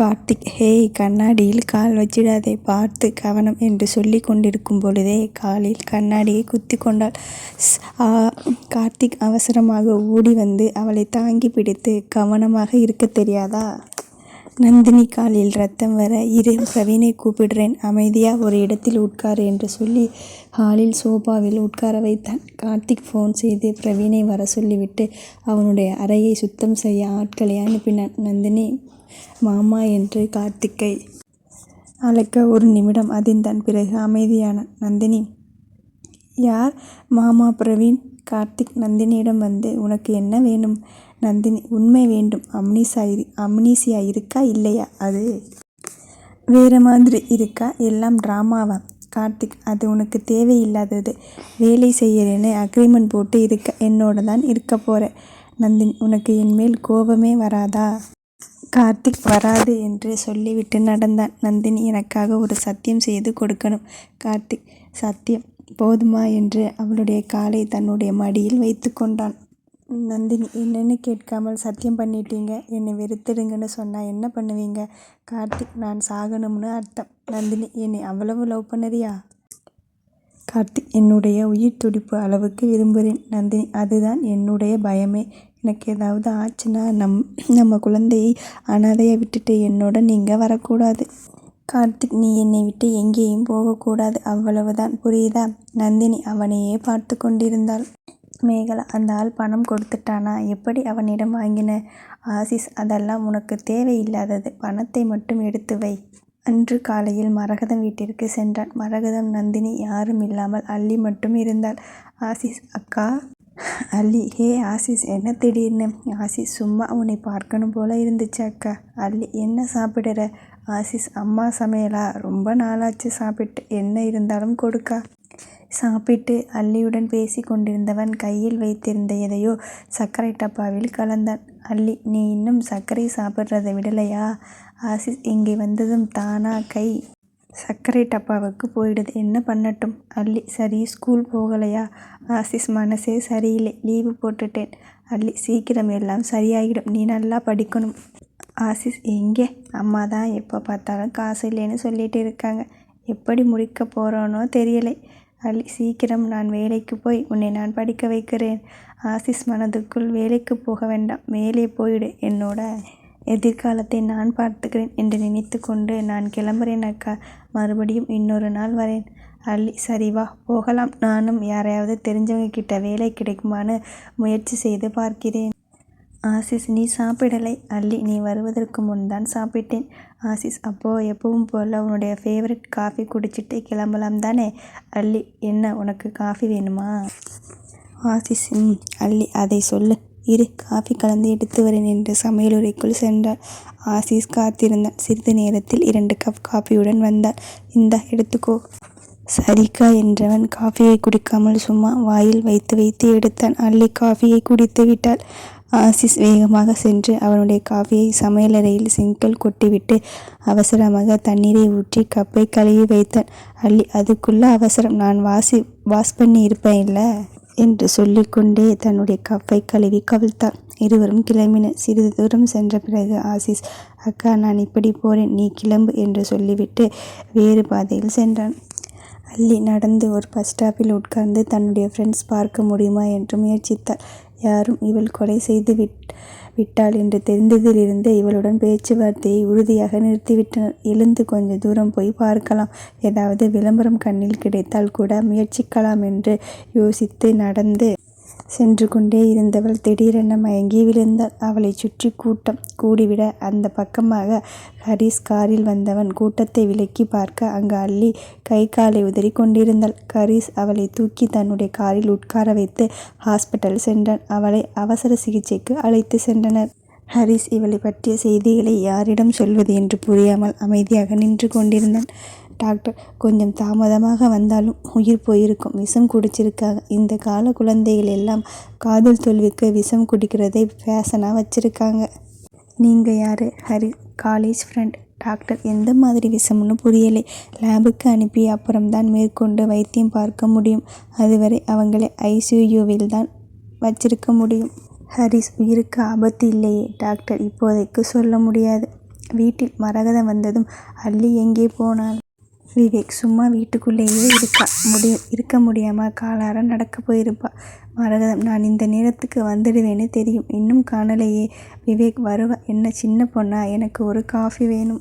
Karthik hey கண்ணாடியில் கால் வச்சிடாதே பார்த்து கவனம் என்று சொல்லி கொண்டிருக்கும் பொழுதே காலில் கண்ணாடியை குத்தி கொண்டாள். ஆ கார்த்திக் அவசரமாக ஓடி வந்து அவளை தாங்கி பிடித்து கவனமாக இருக்க தெரியாதா? நந்தினி காலில் ரத்தம் வர இரு பிரவீனை கூப்பிடுறேன் அமைதியாக ஒரு இடத்தில் உட்கார் என்று சொல்லி ஹாலில் சோபாவில் உட்கார வைத்தான். கார்த்திக் ஃபோன் செய்து பிரவீனை வர சொல்லிவிட்டு அவனுடைய அறையை சுத்தம் செய்ய ஆட்களை அனுப்பினான். நந்தினி மாமா என்று கார்த்திக்கை அழைக்க ஒரு நிமிடம் அதிர்ந்தான் பிறகு அமைதியானான் நந்தினி. யார்? மாமா பிரவீன். கார்த்திக் நந்தினியிடம் வந்து உனக்கு என்ன வேணும்? நந்தினி உண்மை வேண்டும். அம்னீசா இரு அம்னீசியா இருக்கா இல்லையா? அது வேற மாதிரி இருக்கா? எல்லாம் ட்ராமாவா? கார்த்திக் அது உனக்கு தேவையில்லாதது. வேலை செய்யறேன்னு அக்ரிமெண்ட் போட்டு இருக்க என்னோட தான் இருக்க போகிறேன் நந்தினி உனக்கு என் மேல் கோபமே வராதா? கார்த்திக் வராது என்று சொல்லிவிட்டு நடந்தான். நந்தினி எனக்காக ஒரு சத்தியம் செய்து கொடுக்கணும். கார்த்திக் சத்தியம் போதுமா என்று அவளுடைய காலை தன்னுடைய மடியில் வைத்து கொண்டான். நந்தினி என்னன்னு கேட்காமல் சத்தியம் பண்ணிட்டீங்க? என்னை வெறுத்துடுங்கன்னு சொன்னா என்ன பண்ணுவீங்க? கார்த்திக் நான் சாகணும்னு அர்த்தம். நந்தினி என்னை அவ்வளவு லவ் பண்ணறியா? கார்த்திக் என்னுடைய உயிர் துடிப்பு அளவுக்கு விரும்புகிறேன். நந்தினி அதுதான் என்னுடைய பயமே. எனக்கு ஏதாவது ஆச்சுன்னா நம் நம்ம குழந்தையை அனாதையை விட்டுட்டு என்னோட நீங்கள் வரக்கூடாது. கார்த்திக் நீ என்னை விட்டு எங்கேயும் போகக்கூடாது. அவ்வளவுதான். புரியுதா? நந்தினி அவனையே பார்த்து கொண்டிருந்தாள். மேகலா அந்த ஆள் பணம் கொடுத்துட்டானா? எப்படி அவனிடம் வாங்கின ஆசிஸ்? அதெல்லாம் உனக்கு தேவையில்லாதது. பணத்தை மட்டும் எடுத்து வை. அன்று காலையில் மரகதம் வீட்டிற்கு சென்றான். மரகதம் நந்தினி யாரும் இல்லாமல் அள்ளி மட்டும் இருந்தாள். ஆசிஸ் அக்கா அல்லி ஹே ஆசிஸ் என்ன திடீர்னு ஆசிஸ் சும்மா உன்னை பார்க்கணும் போல இருந்துச்சு அக்கா அல்லி என்ன சாப்பிடுற ஆசிஸ் அம்மா சமையலா ரொம்ப நாளாச்சு சாப்பிட்டு என்ன இருந்தாலும் கொடுக்கா சாப்பிட்டு அல்லியுடன் பேசி கொண்டிருந்தவன் கையில் வைத்திருந்த எதையோ சர்க்கரை டப்பாவில் கலந்தான் அல்லி நீ இன்னும் சர்க்கரை சாப்பிட்றதை விடலையா ஆசிஸ் இங்கே வந்ததும் தானா கை சர்க்கரை டப்பாவுக்கு போயிடுது. என்ன பண்ணட்டும்? அல்லி சரி ஸ்கூல் போகலையா? ஆசிஸ் மனசே சரியில்லை. லீவு போட்டுட்டேன். அல்லி சீக்கிரம் எல்லாம் சரியாகிடும். நீ நல்லா படிக்கணும். ஆசிஸ் எங்கே? அம்மா தான் எப்போ பார்த்தாலும் காசு இல்லைன்னு சொல்லிட்டு இருக்காங்க. எப்படி முடிக்க போகிறோனோ தெரியலை. அள்ளி சீக்கிரம் நான் வேலைக்கு போய் உன்னை நான் படிக்க வைக்கிறேன். ஆசிஸ் மனதுக்குள் வேலைக்கு போக வேண்டாம். மேலே போயிடு என்னோட எதிர்காலத்தை நான் பார்த்துக்கிறேன் என்று நினைத்து கொண்டு நான் கிளம்புறேன் அக்கா. மறுபடியும் இன்னொரு நாள் வரேன். அல்லி சரி வா போகலாம். நானும் யாரையாவது தெரிஞ்சவங்க கிட்ட வேலை கிடைக்குமான்னு முயற்சி செய்து பார்க்கிறேன். ஆசிஸ் நீ சாப்பிடலை. அல்லி நீ வருவதற்கு முன் தான் சாப்பிட்டேன். ஆசிஸ் அப்போது எப்பவும் போல் உன்னுடைய ஃபேவரட் காஃபி குடிச்சிட்டு கிளம்பலாம் தானே? அள்ளி என்ன உனக்கு காஃபி வேணுமா? ஆசிஸ் ம் அல்லி அதை சொல்லு. இரு காஃபி கலந்து எடுத்து வரேன் என்று சமையலுறைக்குள் சென்றாள். ஆசிஸ் காத்திருந்தான். சிறிது நேரத்தில் இரண்டு கப் காஃபியுடன் வந்தாள். இந்தா எடுத்துக்கோ. சரிக்கா என்றவன் காஃபியை குடிக்காமல் சும்மா வாயில் வைத்து வைத்து எடுத்தான். அல்லி காஃபியை குடித்து விட்டாள். ஆசிஸ் வேகமாக சென்று அவனுடைய காஃபியை சமையலறையில் சிங்கில் கொட்டிவிட்டு அவசரமாக தண்ணீரை ஊற்றி கப்பை கழுவி வைத்தான். அல்லி அதுக்குள்ள அவசரம். நான் வாசி வாஷ் பண்ணி இருப்பேன் இல்லை என்று சொல்லிக்கொண்டே தன்னுடைய கப்பை கழுவி கவிழ்த்தாள். இருவரும் கிளம்பினர் சிறிது தூரம் சென்ற பிறகு ஆசிஸ் அக்கா நான் இப்படி போறேன். நீ கிளம்பு என்று சொல்லிவிட்டு வேறு பாதையில் சென்றான். அல்லி நடந்து ஒரு பஸ் ஸ்டாப்பில் உட்கார்ந்து தன்னுடைய ஃப்ரெண்ட்ஸ் பார்க்க முடியுமா என்று முயற்சித்தாள். யாரும் இவள் கொலை செய்து விட் விட்டாள் என்று தெரிந்ததிலிருந்து இவளுடன் பேச்சுவார்த்தையை உறுதியாக நிறுத்திவிட்டனர். எழுந்து கொஞ்ச தூரம் போய் பார்க்கலாம். ஏதாவது விளம்பரம் கண்ணில் கிடைத்தால் கூட முயற்சிக்கலாம் என்று யோசித்து நடந்து சென்று கொண்டே இருந்தவள் திடீரென மயங்கி விழுந்தாள். அவளைச் சுற்றி கூட்டம் கூடிவிட அந்த பக்கமாக ஹரிஸ் காரில் வந்தவன் கூட்டத்தை விலக்கி பார்க்க அங்கு அள்ளி கை காலை உதறி கொண்டிருந்தாள். ஹரிஸ் அவளை தூக்கி தன்னுடைய காரில் உட்கார வைத்து ஹாஸ்பிட்டல் சென்றான். அவளை அவசர சிகிச்சைக்கு அழைத்து சென்றனர். ஹரிஸ் இவளை பற்றிய செய்திகளை யாரிடம் சொல்வது என்று புரியாமல் அமைதியாக நின்று கொண்டிருந்தான். டாக்டர். கொஞ்சம் தாமதமாக வந்தாலும் உயிர் போயிருக்கும். விஷம் குடிச்சிருக்காங்க இந்த கால குழந்தைகள் எல்லாம் காதல் தோல்விக்கு விஷம் குடிக்கிறதை ஃபேஷனாக வச்சுருக்காங்க. நீங்கள் யார்? ஹரி காலேஜ் ஃப்ரெண்ட் டாக்டர் எந்த மாதிரி விஷம்னு புரியலை. லேபுக்கு அனுப்பி அப்புறம்தான் மேற்கொண்டு வைத்தியம் பார்க்க முடியும். அதுவரை அவங்களை ஐசியூவில் தான் வச்சிருக்க முடியும். ஹரிஸ் உயிருக்கு ஆபத்து இல்லையே. டாக்டர் இப்போதைக்கு சொல்ல முடியாது. வீட்டில் மரகதம் வந்ததும் அள்ளி எங்கே போனாள்? விவேக் சும்மா வீட்டுக்குள்ளேயே இருக்கா? முடி இருக்க முடியாமல் காலார நடக்க போயிருப்பா. மரகதம் நான் இந்த நேரத்துக்கு வந்துடுவேன்னு தெரியும். இன்னும் காணலையே. விவேக் வருவா. என்ன சின்ன பொண்ணா? எனக்கு ஒரு காஃபி வேணும்.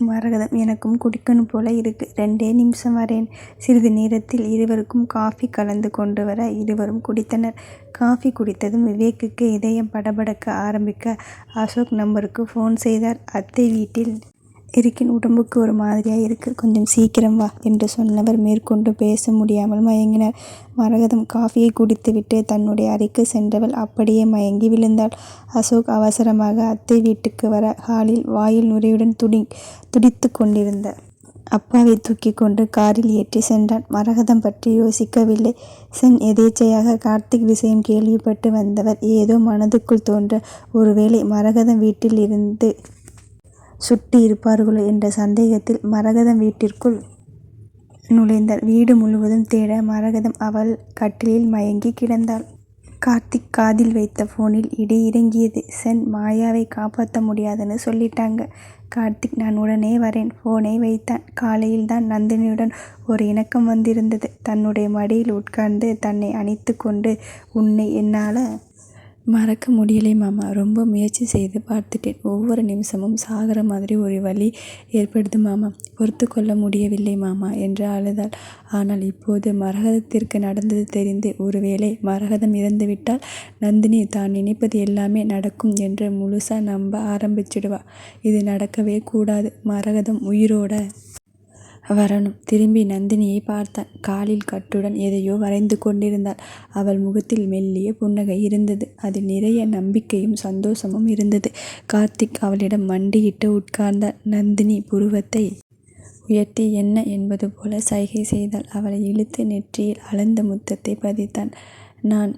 மரகதம் எனக்கும் குடிக்கணும் போல இருக்கு. ரெண்டே நிமிஷம் வரேன். சிறிது நேரத்தில் இருவருக்கும் காஃபி கலந்து கொண்டு வர இருவரும் குடித்தனர். காஃபி குடித்ததும் விவேக்குக்கு இதயம் படபடக்க ஆரம்பிக்க அசோக் நம்பருக்கு ஃபோன் செய்தார். அத்தை வீட்டில் இருக்கேன் உடம்புக்கு ஒரு மாதிரியாக இருக்கு. கொஞ்சம் சீக்கிரம் வா என்று சொன்னவர் மேற்கொண்டு பேச முடியாமல் மயங்கினார். மரகதம் காஃபியை குடித்துவிட்டு தன்னுடைய அறைக்கு சென்றவள் அப்படியே மயங்கி விழுந்தாள். அசோக் அவசரமாக அத்தை வீட்டுக்கு வர ஹாலில் வாயில் நுரையுடன் துடி துடித்து கொண்டிருந்த அப்பாவை தூக்கி கொண்டு காரில் ஏற்றி சென்றான். மரகதம் பற்றி யோசிக்கவில்லை. சென் எதேச்சையாக கார்த்திக் விஷயம் கேள்விப்பட்டு வந்தவர் ஏதோ மனதுக்குள் தோன்ற ஒருவேளை மரகதம் வீட்டில் இருந்து சுட்டி இருப்பார்களோ என்ற சந்தேகத்தில் மரகதம் வீட்டிற்குள் நுழைந்தாள். வீடு முழுவதும் தேட மரகதம் அவள் கட்டிலில் மயங்கி கிடந்தாள். கார்த்திக் காதில் வைத்த போனில் இடி இறங்கியது. சென் மாயாவை காப்பாற்ற முடியாதுன்னு சொல்லிட்டாங்க. கார்த்திக் நான் உடனே வரேன். போனை வைத்தான். காலையில் தான் நந்தினியுடன் ஒரு இணக்கம் வந்திருந்தது. தன்னுடைய மடியில் உட்கார்ந்து தன்னை அணைத்து கொண்டு உன்னை என்னால் மறக்க முடியலை மாமா. ரொம்ப முயற்சி செய்து பார்த்துட்டேன். ஒவ்வொரு நிமிஷமும் சாகிற மாதிரி ஒரு வழி ஏற்படுது மாமா. பொறுத்து கொள்ள முடியவில்லை மாமா என்று அழுதாள். ஆனால் இப்போது மரகதத்திற்கு நடந்தது தெரிந்து ஒருவேளை மரகதம் இறந்துவிட்டால் நந்தினி தான் நினைப்பது எல்லாமே நடக்கும் என்று முழுசா நம்ப ஆரம்பிச்சிடுவா. இது நடக்கவே கூடாது. மரகதம் உயிரோட வரணும். திரும்பி நந்தினியை பார்த்தான். காலில் கட்டுடன் எதையோ வரைந்து கொண்டிருந்தாள். அவள் முகத்தில் மெல்லிய புன்னகை இருந்தது. அதில் நிறைய நம்பிக்கையும் சந்தோஷமும் இருந்தது. கார்த்திக் அவளிடம் மண்டியிட்டு உட்கார்ந்தார். நந்தினி புருவத்தை உயர்த்தி என்ன என்பது போல சைகை செய்தாள். அவளை இழுத்து நெற்றியில் அளந்த முத்தத்தை பதித்தான். நான்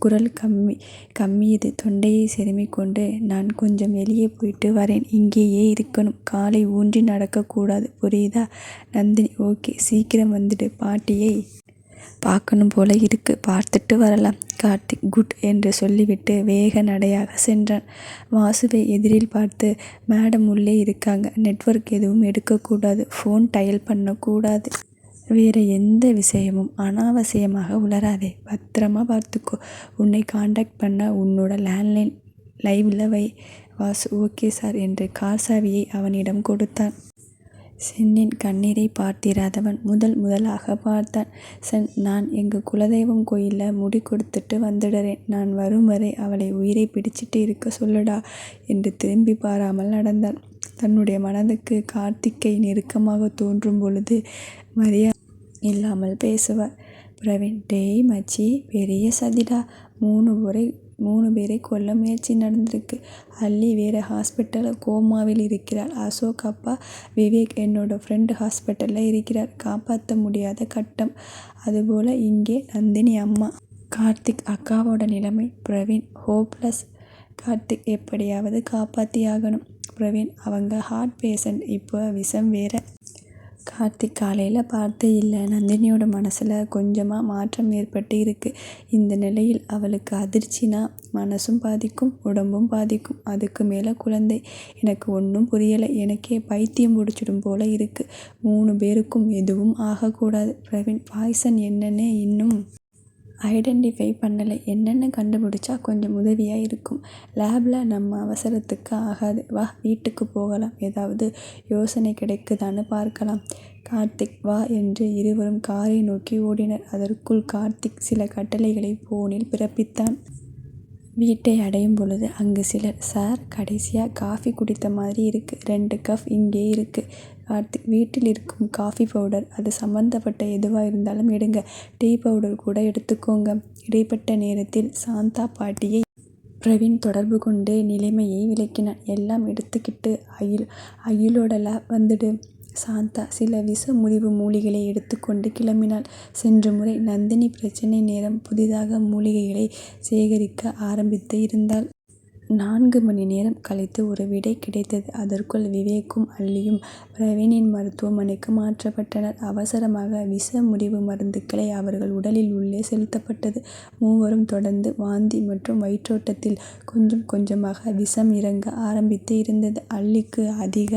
குரல் கம்மி கம்மியது. தொண்டையை செருமிக்கொண்டு நான் கொஞ்சம் வெளியே போயிட்டு வரேன். இங்கேயே இருக்கணும். காலை ஊன்றி நடக்கக்கூடாது. புரியுதா? நந்தினி ஓகே. சீக்கிரம் வந்துடு. பாட்டியை பார்க்கணும் போல இருக்கு. பார்த்துட்டு வரலாம். கார்த்திக் குட் என்று சொல்லிவிட்டு வேக நடையாக சென்றான். வாசுவை எதிரில் பார்த்து மேடம் உள்ளே இருக்காங்க. நெட்ஒர்க் எதுவும் எடுக்கக்கூடாது. ஃபோன் டயல் பண்ணக்கூடாது. வேறு எந்த விஷயமும் அனாவசியமாக உளராதே பத்திரமா பார்த்துக்கோ. உன்னை காண்டாக்ட் பண்ண உன்னோட லேண்ட்லைன் லைவில் வை. வாசு ஓகே சார் என்று கார் சாவியை அவனிடம் கொடுத்தான். சென்னின் கண்ணீரை பார்த்திராதவன் முதல் முதலாக பார்த்தான். சென் நான் எங்கள் குலதெய்வம் கோயிலில் முடி கொடுத்துட்டு வந்துடுறேன். நான் வரும் வரை அவளை உயிரை பிடிச்சிட்டு இருக்க சொல்லுடா என்று திரும்பி பாராமல் நடந்தான். தன்னுடைய மனதுக்கு கார்த்திக்கை நெருக்கமாக தோன்றும் பொழுது மரியா இல்லாமல் பேசுவார். பிரவீன் டேய் மச்சி பெரிய சதிடா. மூணு முறை மூணு பேரை கொல்ல முயற்சி நடந்திருக்கு. அல்லி வேறு ஹாஸ்பிட்டலில் கோமாவில் இருக்கிறார். அசோக் அப்பா விவேக் என்னோட ஃப்ரெண்டு ஹாஸ்பிட்டலில் இருக்கிறார். காப்பாற்ற முடியாத கட்டம். அதுபோல் இங்கே நந்தினி அம்மா. கார்த்திக் அக்காவோட நிலைமை. பிரவீன் ஹோப்லெஸ் கார்த்திக் எப்படியாவது காப்பாற்றி ஆகணும் பிரவீன் அவங்க ஹார்ட் பேஷண்ட் இப்போ விஷம் வேறு கார்த்திக் காலையில் பார்த்து இல்லை. நந்தினியோட மனசில் கொஞ்சமாக மாற்றம் ஏற்பட்டு இருக்குது இந்த நிலையில் அவளுக்கு அதிர்ச்சினா மனசும் பாதிக்கும் உடம்பும் பாதிக்கும். அதுக்கு மேலே குழந்தை. எனக்கு ஒன்றும் புரியலை. எனக்கே பைத்தியம் பிடிச்சிடும் போல இருக்குது மூணு பேருக்கும் எதுவும் ஆகக்கூடாது. பிரவீன் பாய்சன் என்னன்னே இன்னும் ஐடென்டிஃபை பண்ணலை. என்னென்ன கண்டுபிடிச்சா கொஞ்சம் உதவியாக இருக்கும். லேபில் நம்ம அவசரத்துக்கு ஆகாது. வா வீட்டுக்கு போகலாம். ஏதாவது யோசனை கிடைக்குதான்னு பார்க்கலாம். கார்த்திக் வா என்று இருவரும் காரை நோக்கி ஓடினர். அதற்குள் கார்த்திக் சில கட்டளைகளை போனில் பிறப்பித்தான். வீட்டை அடையும் பொழுது அங்கு சிலர் சார் கடைசியாக காஃபி குடித்த மாதிரி இருக்குது ரெண்டு கப் இங்கே இருக்குது கார்த்திக் வீட்டில் இருக்கும் காஃபி பவுடர் அது சம்மந்தப்பட்ட எதுவாக இருந்தாலும் எடுங்க. டீ பவுடர் கூட எடுத்துக்கோங்க. இடைப்பட்ட நேரத்தில் சாந்தா பாட்டியை பிரவீன் தொடர்பு கொண்டு நிலைமையை விளக்கினான். எல்லாம் எடுத்துக்கிட்டு அயில் அயிலோட லேப் வந்துடு. சாந்தா சில விஷ முறிவு மூலிகைகளை எடுத்துக்கொண்டு கிளம்பினாள். சென்ற முறை நந்தினி பிரச்சனை நேரம் புதிதாக மூலிகைகளை சேகரிக்க ஆரம்பித்து இருந்தாள். நான்கு மணி நேரம் கழித்து ஒரு விடை கிடைத்தது. அதற்குள் விவேக்கும் அல்லியும் பிரவீனின் மருத்துவமனைக்கு மாற்றப்பட்டனர். அவசரமாக விஷ முறிவு மருந்துகளை அவர்கள் உடலில் உள்ளே செலுத்தப்பட்டது. மூவரும் தொடர்ந்து வாந்தி மற்றும் வயிற்றோட்டத்தில் கொஞ்சம் கொஞ்சமாக விஷம் இறங்க ஆரம்பித்து இருந்தது. அல்லிக்கு அதிக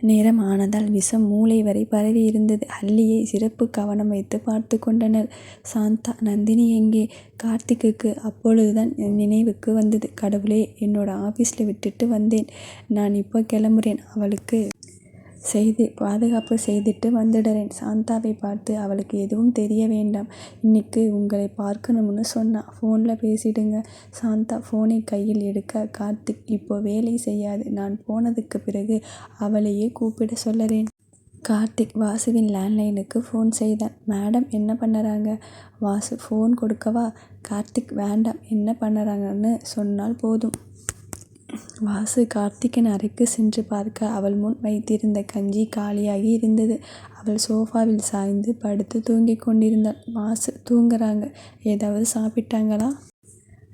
நேரம் ஆனதால் விஷம் மூளை வரை பரவியிருந்தது. அல்லியை சிறப்பு கவனம் வைத்து பார்த்துக் கொண்டனர். சாந்தா நந்தினி எங்கே? கார்த்திக்குக்கு அப்பொழுதுதான் நினைவுக்கு வந்தது. கடவுளே என்னோட ஆபீஸ்ல விட்டுட்டு வந்தேன். நான் இப்போ கிளம்புறேன். அவளுக்கு செய்து பாதுகாப்பு செய்துட்டு வந்துடுறேன் சாந்தாவை பார்த்து அவளுக்கு எதுவும் தெரிய வேண்டாம். இன்னிக்கு உங்களை பார்க்கணும்னு சொன்னா. போன்ல பேசிடுங்க. சாந்தா போனை கையில் எடுக்க கார்த்திக் இப்போ வேலை செய்யாது. நான் போனதுக்கு பிறகு அவளையே கூப்பிட சொல்லறேன். கார்த்திக் வாசுவின் லேண்ட்லைனுக்கு போன் செய்தான். மேடம் என்ன பண்ணறாங்க? வாசு போன் கொடுக்கவா? கார்த்திக் வேண்டாம் என்ன பண்ணறாங்கன்னு சொன்னால் போதும். வாசு கார்த்திகன் அறைக்கு சென்று பார்க்க அவள் முன் வைத்திருந்த கஞ்சி காலியாகி இருந்தது. அவள் சோபாவில் சாய்ந்து படுத்து தூங்கிக் கொண்டிருந்தாள். வாசு தூங்கறாங்க. ஏதாவது சாப்பிட்டாங்களா?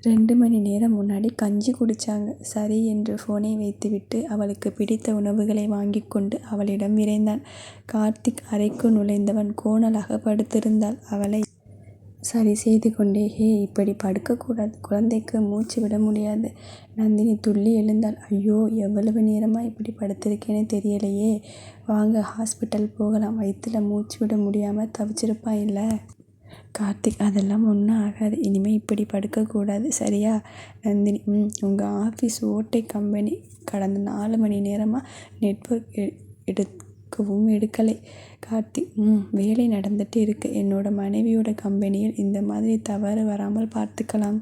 ரெண்டு மணி நேரம் முன்னாடி கஞ்சி குடிச்சாங்க. சரி என்று போனை வைத்துவிட்டு அவளுக்கு பிடித்த உணவுகளை வாங்கிக் கொண்டு அவளிடம் விரைந்தான். கார்த்திக் அறைக்குள் நுழைந்தவன் கோணலாக படுத்திருந்தாள். அவளை சரி செய்து கொண்டே ஹே இப்படி படுக்கக்கூடாது குழந்தைக்கு மூச்சு விட முடியாது. நந்தினி துள்ளி எழுந்தாள். ஐயோ எவ்வளவு நேரமாக இப்படி படுத்திருக்கேன்னு தெரியலையே. வாங்க ஹாஸ்பிட்டல் போகலாம். வயிற்றில் மூச்சு விட முடியாமல் தவிச்சிருப்பா இல்லை கார்த்திக் அதெல்லாம் ஒன்றும் ஆகாது. இனிமேல் இப்படி படுக்கக்கூடாது சரியா? நந்தினி ம் உங்கள் ஆஃபீஸ் ஓட்டை கம்பெனி கடந்த நாலு மணி நேரமா நெட்வொர்க் எடுக்கவும் எடுக்கலை. கார்த்திக் ம் வேலை நடந்துட்டு இருக்கு. என்னோட மனைவியோட கம்பெனியில் இந்த மாதிரி தவறு வராமல் பார்த்துக்கலாம்.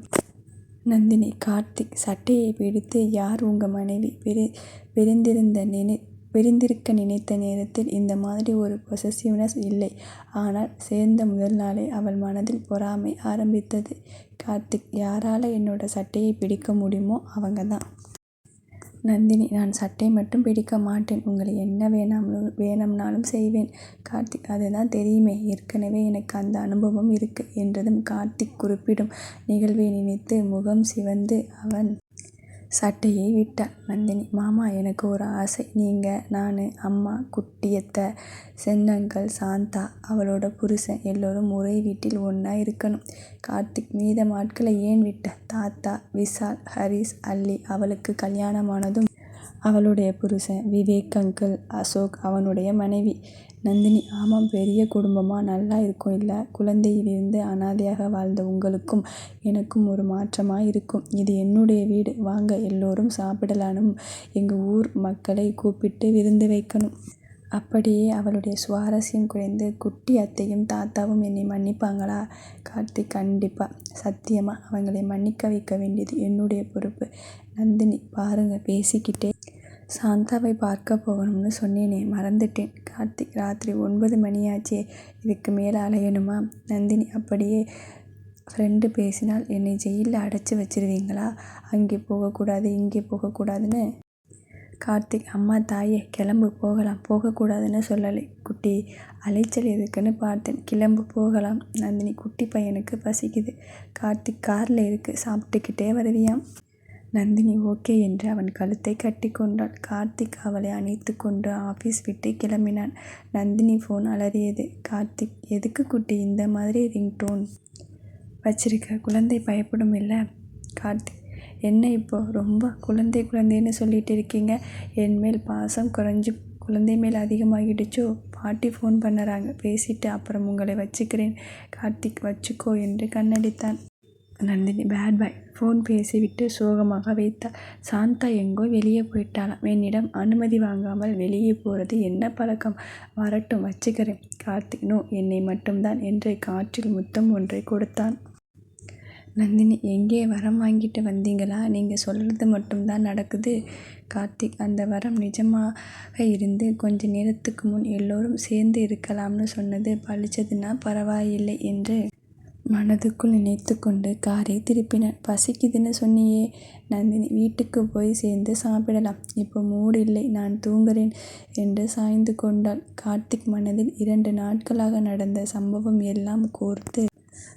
நந்தினி கார்த்திக் சட்டையை பிடித்து யார் உங்கள் மனைவி? பிரிந்திருக்க நினைத்த நேரத்தில் இந்த மாதிரி ஒரு பொசசிவ்னஸ் இல்லை. ஆனால் சேர்ந்த முதல் நாளே அவள் மனதில் பொறாமை ஆரம்பித்தது. கார்த்திக் யாரால என்னோட சட்டையை பிடிக்க முடியுமோ அவங்க தான். நந்தினி நான் சட்டை மட்டும் பிடிக்க மாட்டேன். உங்களை என்ன வேணும்னாலும் செய்வேன். கார்த்திக் அதுதான் தெரியுமே. ஏற்கனவே எனக்கு அந்த அனுபவம் இருக்கு என்றதும் கார்த்திக் குறிப்பிடும் நிகழ்வை நினைத்து முகம் சிவந்து அவன் சட்டையை விட்டாள். நந்தினி மாமா எனக்கு ஒரு ஆசை. நீங்கள் நான் அம்மா குட்டியத்தை சென்னங்கள் சாந்தா அவளோட புருஷன் எல்லோரும் ஒரே வீட்டில் ஒன்றா இருக்கணும். கார்த்திக் மீதம் ஆட்களை ஏன் விட்ட? தாத்தா விஷால் ஹரிஷ் அல்லி அவளுக்கு கல்யாணமானதும் அவளுடைய புருஷன் விவேக் அங்கிள் அசோக் அவனுடைய மனைவி. நந்தினி ஆமாம் பெரிய குடும்பமா நல்லா இருக்கும் இல்ல. குழந்தையிலிருந்து அனாதையாக வாழ்ந்த உங்களுக்கும் எனக்கும் ஒரு மாற்றமா இருக்கும். இது என்னுடைய வீடு. வாங்க எல்லோரும் சாப்பிடலாம் எங்க ஊர் மக்களை கூப்பிட்டு விருந்து வைக்கணும். அப்படியே அவளுடைய சுவாரஸ்யம் குறைந்து குட்டி அத்தையும் தாத்தாவும் என்னை மன்னிப்பாங்களா? கார்த்திக் கண்டிப்பா. சத்தியமா அவங்களை மன்னிக்க வைக்க வேண்டியது என்னுடைய பொறுப்பு. நந்தினி பாருங்க பேசிக்கிட்டே சாந்தாவை பார்க்க போகணும்னு சொன்னேனே மறந்துட்டேன். கார்த்திக் ராத்திரி ஒன்பது மணியாச்சே. இதுக்கு மேலே அலையணுமா? நந்தினி அப்படியே ஃப்ரெண்டு பேசினால் என்னை ஜெயிலில் அடைச்சி வச்சிருவீங்களா? அங்கே போகக்கூடாது இங்கே போகக்கூடாதுன்னு கார்த்திக் அம்மா தாயே கிளம்பு போகலாம். போகக்கூடாதுன்னு சொல்லலை குட்டி. அலைச்சல் எதுக்குன்னு பார்த்தேன். கிளம்பு போகலாம். நந்தினி குட்டி பையனுக்கு பசிக்குது. கார்த்திக் காரில் இருக்குது சாப்பிட்டுக்கிட்டே வருவியாம். நந்தினி ஓகே என்று அவன் கழுத்தை கட்டிக்கொண்டாள் கார்த்திக் அவளை அணைத்து கொண்டு ஆபீஸ் விட்டு கிளம்பினான். நந்தினி போன் அலறியது. கார்த்திக் எதுக்கு குட்டி இந்த மாதிரி ரிங்டோன் வச்சிருக்க? குழந்தை பயப்படும் இல்லை கார்த்திக் என்ன இப்போ ரொம்ப குழந்தை குழந்தைன்னு சொல்லிட்டு இருக்கீங்க. என் மேல் பாசம் குறைஞ்சு குழந்தை மேல் அதிகமாகிடுச்சோ? பாட்டி போன் பண்ணறாங்க. பேசிட்டு அப்புறம் உங்களை வச்சுக்கிறேன். கார்த்திக் வச்சுக்கோ என்று கண்ணடித்தான். Nandini bad boy. போன் பேசிவிட்டு சோகமாக வைத்தாள். சாந்தா எங்கோ வெளியே போயிட்டாளாம். என்னிடம் அனுமதி வாங்காமல் வெளியே போறது என்ன பழக்கம்? வரட்டும் வச்சுக்கிறேன். கார்த்திக் நோ என்னை மட்டும்தான் என்று காற்றில் முத்தம் ஒன்றை கொடுத்தான். நந்தினி எங்கே வரம் வாங்கிட்டு வந்தீங்களா? நீங்க சொல்றது மட்டும்தான் நடக்குது. கார்த்திக் அந்த வரம் நிஜமாக இருந்து கொஞ்ச நேரத்துக்கு முன் எல்லோரும் சேர்ந்து இருக்கலாம்னு சொன்னது பலிச்சதுன்னா பரவாயில்லை என்று மனதுக்குள் நினைத்து கொண்டு காரை திருப்பினான். பசிக்குதுன்னு சொன்னியே. நந்தினி வீட்டுக்கு போய் சேர்ந்து சாப்பிடலாம். இப்போ மூடு இல்லை. நான் தூங்கறேன் என்று சாய்ந்து கொண்டாள். கார்த்திக் மனதில் இரண்டு நாட்களாக நடந்த சம்பவம் எல்லாம் கோர்த்து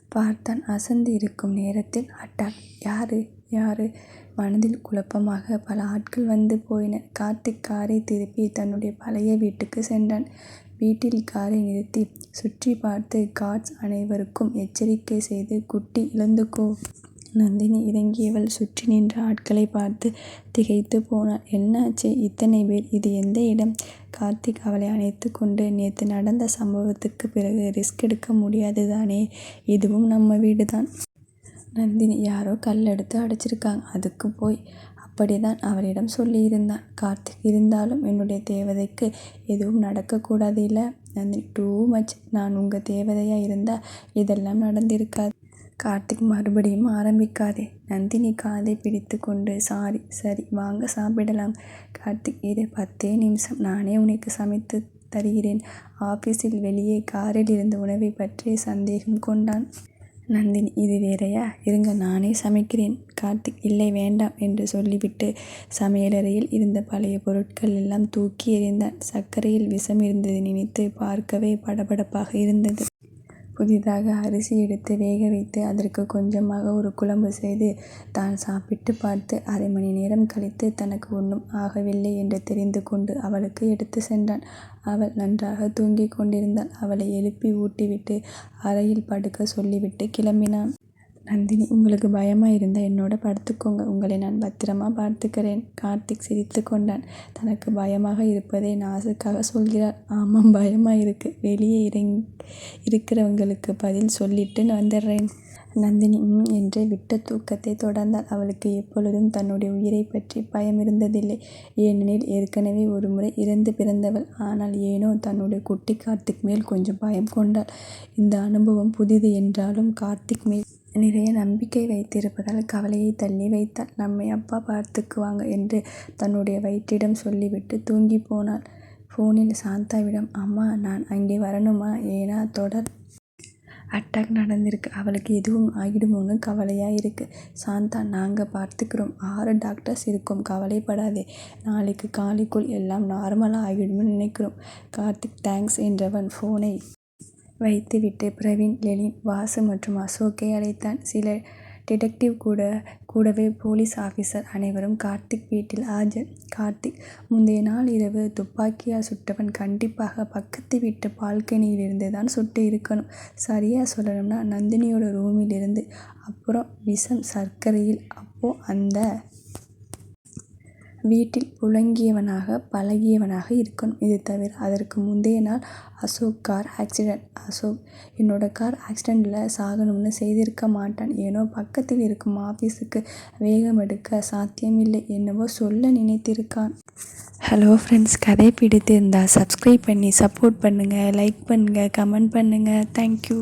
பார்த்தான். அசந்து இருக்கும் நேரத்தில் அட்டாக். யாரு? யாரு? மனதில் குழப்பமாக பல ஆட்கள் வந்து போயினர். கார்த்திக் காரை திருப்பி தன்னுடைய பழைய வீட்டுக்கு சென்றான். வீட்டில் காரை நிறுத்தி சுற்றி பார்த்து கார்ட்ஸ் அனைவருக்கும் எச்சரிக்கை செய்து குட்டி இழந்துக்கோ. நந்தினி இறங்கியவள் சுற்றி நின்ற ஆட்களை பார்த்து திகைத்து போனாள். என்னாச்சு இத்தனை பேர் இது எந்த இடம்? கார்த்திக் அவளை அணைத்துக் கொண்டு நேத்து நடந்த சம்பவத்துக்கு பிறகு ரிஸ்க் எடுக்க முடியாது தானே இதுவும் நம்ம வீடுதான். நந்தினி யாரோ கல்லெடுத்து அடிச்சிருக்காங்க அதுக்கு போய். அப்படித்தான் அவரிடம் சொல்லியிருந்தான் கார்த்திக். இருந்தாலும் என்னுடைய தேவதைக்கு எதுவும் நடக்கக்கூடாது இல்லை நந்தினி டூ மச். நான் உங்கள் தேவதையாக இருந்தால் இதெல்லாம் நடந்திருக்காது. கார்த்திக் மறுபடியும் ஆரம்பிக்காதே. நந்தினி காதை பிடித்து கொண்டு சாரி சரி வாங்க சாப்பிடலாம். கார்த்திக் இரு பத்தே நிமிஷம் நானே உனக்கு சமைத்து தருகிறேன். ஆஃபீஸில் வெளியே காரில் இருந்த உணவை பற்றி சந்தேகம் கொண்டான். நந்தினி இது வேறையா இருங்க நானே சமைக்கிறேன். கார்த்திக் இல்லை வேண்டாம் என்று சொல்லிவிட்டு சமையலறையில் இருந்த பழைய பொருட்கள் எல்லாம் தூக்கி எறிந்தான். சர்க்கரையில் விஷம் இருந்ததை நினைத்து பார்க்கவே படபடப்பாக இருந்தது. புதிதாக அரிசி எடுத்து வேக வைத்து அதற்கு கொஞ்சமாக ஒரு குழம்பு செய்து தான் சாப்பிட்டு பார்த்து அரை மணி நேரம் கழித்து தனக்கு ஒன்றும் ஆகவில்லை என்று தெரிந்து கொண்டு அவளுக்கு எடுத்து சென்றான். அவள் நன்றாக தூங்கிக் கொண்டிருந்தாள். அவளை எழுப்பி ஊட்டிவிட்டு அறையில் படுக்க சொல்லிவிட்டு கிளம்பினான். நந்தினி உங்களுக்கு பயமாக இருந்தால் என்னோட படுத்துக்கோங்க. உங்களை நான் பத்திரமா பார்த்துக்கிறேன். கார்த்திக் சிரித்து கொண்டான். தனக்கு பயமாக இருப்பதை நாசுக்காக சொல்கிறாள். ஆமாம் பயமாக இருக்கு. வெளியே இறங் இருக்கிறவங்களுக்கு பதில் சொல்லிட்டு வந்துடுறேன். நந்தினி ம் என்று விட்ட தூக்கத்தை தொடர்ந்தாள். அவளுக்கு எப்பொழுதும் தன்னுடைய உயிரைப் பற்றி பயம் இருந்ததில்லை. ஏனெனில் ஏற்கனவே ஒரு முறை இறந்து பிறந்தவள். ஆனால் ஏனோ தன்னுடைய குட்டி கார்த்திக் மேல் கொஞ்சம் பயம் கொண்டாள். இந்த அனுபவம் புதிது என்றாலும் கார்த்திக் மேல் நிறைய நம்பிக்கை வைத்திருப்பதால் கவலையை தள்ளி வைத்தாள். நம்மை அப்பா பார்த்துக்குவாங்க என்று தன்னுடைய வயிற்றிடம் சொல்லிவிட்டு தூங்கிப் போனாள். போனில் சாந்தாவிடம் அம்மா நான் அங்கே வரணுமா? ஏன்னா தொடர் அட்டாக் நடந்திருக்கு. அவளுக்கு எதுவும் ஆகிடுமோன்னு கவலையா இருக்கு. சாந்தா நாங்க பார்த்துக்கிறோம். ஆறு டாக்டர்ஸ் இருக்கோம் கவலைப்படாதே. நாளைக்கு காலைக்குள் எல்லாம் நார்மல் ஆகிடும்னு நினைக்கிறோம். கார்த்திக் தேங்க்ஸ் என்றவன் போனை வைத்துவிட்டு பிரவீன் லெனின் வாசு மற்றும் அசோக்கை அழைத்தான். சில டிடெக்டிவ் கூடவே போலீஸ் ஆபீசர் அனைவரும் கார்த்திக் வீட்டில் ஆஜர். கார்த்திக் முந்தைய நாள் இரவு துப்பாக்கியால் சுட்டவன் கண்டிப்பாக பக்கத்து வீட்டு பால்கனியிலிருந்து தான் சுட்டு இருக்கணும். சரியா சொல்லணும்னா நந்தினியோட ரூமில் இருந்து. அப்புறம் விஷம் சர்க்கரையில். அப்போ அந்த வீட்டில் புழங்கியவனாக பழகியவனாக இருக்கணும். இது தவிர அதற்கு முந்தைய நாள் அசோக் கார் ஆக்சிடெண்ட் அசோக் என்னோட கார் ஆக்சிடெண்ட்டில் சாகணும்னு செய்திருக்க மாட்டான். ஏனோ பக்கத்தில் இருக்கும் ஆஃபீஸுக்கு வேகம் எடுக்க சாத்தியமில்லை. என்னவோ சொல்ல நினைத்திருக்கான். ஹலோ ஃப்ரெண்ட்ஸ் கதை பிடித்திருந்தால் சப்ஸ்கிரைப் பண்ணி சப்போர்ட் பண்ணுங்கள் லைக் பண்ணுங்கள் கமெண்ட் பண்ணுங்கள் தேங்க்யூ.